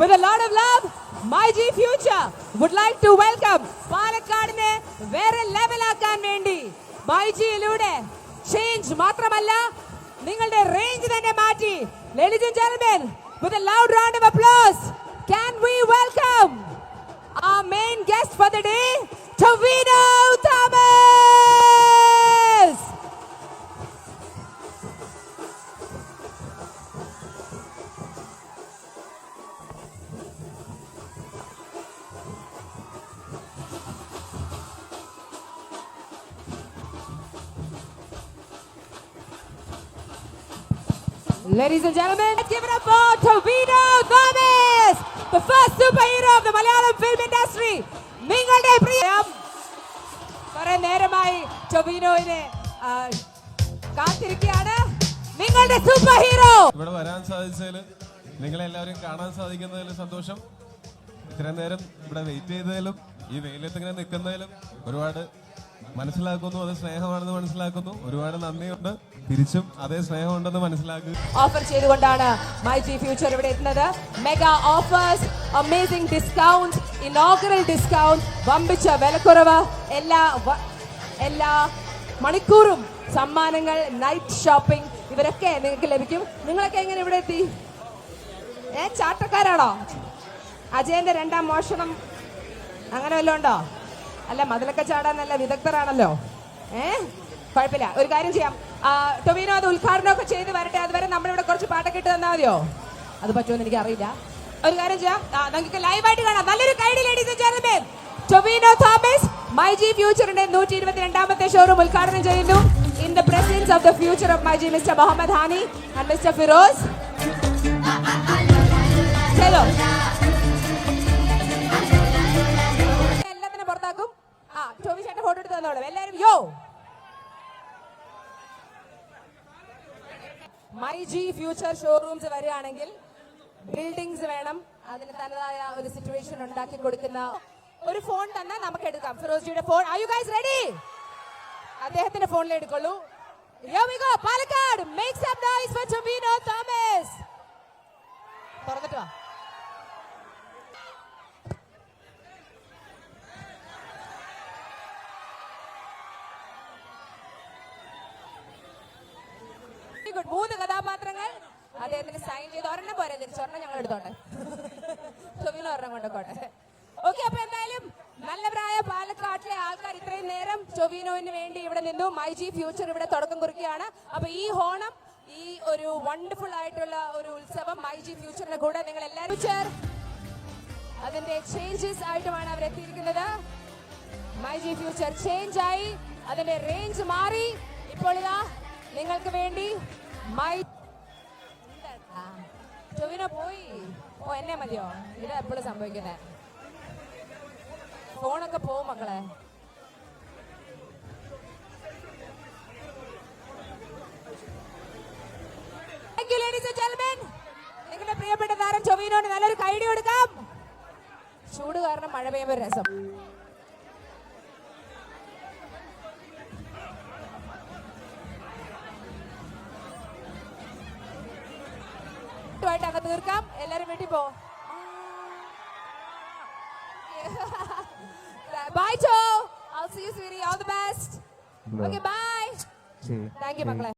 with a lot of love, my G Future would like to welcome പാലക്കാടിനെ വേറെ ലെവലാക്കാൻ വേണ്ടി my ജിയിലൂടെ change മാത്രമല്ല നിങ്ങളുടെ range തന്നെ മാറ്റി ladies and gentlemen with a loud round of applause can we welcome our main guest for the day Tovino Ladies and gentlemen, let's give it up for Tovino Thomas, the first superhero of the Malayalam film industry. നിങ്ങളുടെ പ്രിയം കുറെ നേരമായി ടൊബിനോയിനെ കാത്തിരിക്കുകയാണ്. നിങ്ങളുടെ super hero ഇവിടെ വരാൻ സാധിച്ചതിൽ നിങ്ങളെല്ലാവരും കാണാൻ സാധിക്കുന്നതിൽ സന്തോഷം. ഇത്രയും നേരം ഇവിടെ വെയിറ്റ് ചെയ്തതിലും ഈ വെയിലത്ത് ഇങ്ങനെ നിൽക്കുന്നതിലും ഒരുപാട് മനസ്സിലാക്കുന്നു അത് സ്നേഹമാണെന്ന് മനസ്സിലാക്കുന്നു. ഒരുപാട് നന്ദിയുണ്ട്. തിരിച്ചും അതേ സ്നേഹമുണ്ടെന്ന് മനസ്സിലാക്കുക. ഓഫർ ചെയ്തുകൊണ്ടാണ് മൈ ജി ഫ്യൂച്ചർ ഇവിടെ എത്തുന്നത്. Mega offers amazing discount inaugural discount വമ്പിച്ച വിലക്കുറവ് എല്ലാ എല്ലാ മണിക്കൂറും സമ്മാനങ്ങൾ നൈറ്റ് ഷോപ്പിംഗ് ഇവരൊക്കെ നിങ്ങൾക്ക് ലഭിക്കും. നിങ്ങളൊക്കെ എങ്ങനെ ഇവിടെ എത്തി? ഏ ചാട്ടക്കാരാണോ? അജയന്റെ രണ്ടാം മോഷണം അങ്ങനെ വല്ലതും ഉണ്ടോ? അല്ല മതിലൊക്കെ ചാടാൻ നല്ല വിദഗ്ധരാണല്ലോ. ഏ? കുഴപ്പമില്ല. ഒരു കാര്യം ചെയ്യാം. ടൊവിനോ അത് ഉദ്ഘാടനമൊക്കെ ചെയ്ത് വരട്ടെ. അതുവരെ നമ്മളിവിടെ കുറച്ച് പാട്ടൊക്കെ ഇട്ട് തന്നാൽ മതിയോ? അത് പറ്റുമെന്ന് എനിക്ക് അറിയില്ല. ഒരു കാര്യം ചെയ്യാം. നമുക്ക് ലൈവായിട്ട് കാണാം. നല്ലൊരു കൈഡി ladies gentlemen Tovino Thomas my G ഫ്യൂച്ചറിന്റെ നൂറ്റി ഇരുപത്തിരണ്ടാമത്തെ ഷോറൂം ഉദ്ഘാടനം ചെയ്യുന്നു. In the presence of the future of my G mister Muhammad Hani and mister Firoz. ചെയ്തോ മൈ ജി ഫ്യൂച്ചർ ഷോറൂംസ് വരികയാണെങ്കിൽ ബിൽഡിങ്സ് വേണം. അതിന് തനതായ ഒരു സിറ്റുവേഷൻ ഉണ്ടാക്കി കൊടുക്കുന്ന ഒരു ഫോൺ തന്നെ നമുക്ക് എടുക്കാം. ഫിറോസിയുടെ phone are you guys ready അദ്ദേഹത്തിന്റെ ഫോണിൽ എടുക്കുള്ളൂ. പാലക്കാട്. Make Very ഗുഡ് മൂന്ന് കഥാപാത്രങ്ങൾ അദ്ദേഹത്തിന് സൈൻ ചെയ്ത് ഒരെണ്ണം പോരെ തിരിച്ചൊരെണ്ണം ഞങ്ങൾ എടുത്തോട്ടെ. ടൊവിനോ ഒരെണ്ണം കൊണ്ടോട്ടെ ഓക്കെ അപ്പൊ എന്തായാലും നല്ല പ്രായ. പാലക്കാട്ടിലെ ആൾക്കാർ ഇത്രയും നേരം ചൊവീനോവിന് വേണ്ടി ഇവിടെ നിന്നു. മൈ ജി ഫ്യൂച്ചർ ഇവിടെ തുടക്കം കുറിക്കുകയാണ്. അപ്പൊ ഈ ഹോണം ഈ ഒരു വണ്ടർഫുൾ ആയിട്ടുള്ള ഒരു ഉത്സവം മൈ ജി ഫ്യൂച്ചറിന്റെ കൂടെ നിങ്ങൾ എല്ലാവരും ചേർ അതിന്റെ ചേഞ്ചസ് ആയിട്ടുമാണ് അവർ എത്തിയിരിക്കുന്നത്. മൈ ജി ഫ്യൂച്ചർ ചേഞ്ച് ആയി. അതിന്റെ റേഞ്ച് മാറി. ഇപ്പോൾ ഇതാ നിങ്ങൾക്ക് വേണ്ടി മൈ ടൊവിനോ പോയി. ഓ എന്നെ മതിയോ? ഇത് എപ്പോഴും സംഭവിക്കുന്നത് ഫോണൊക്കെ പോവും മക്കളെ. നിങ്ങളുടെ പ്രിയപ്പെട്ട താരം ചൊവീനോട് നല്ലൊരു കൈഡി കൊടുക്കാം. ചൂട് കാരണം മഴ പെയ്യുമ്പോൾ രസം. ആയിട്ട് അങ്ങ് തീർക്കാം എല്ലാരും വീട്ടിൽ പോ ബൈ ചോ I'll see you sweetie all the best okay bye Thank you, മക്കളെ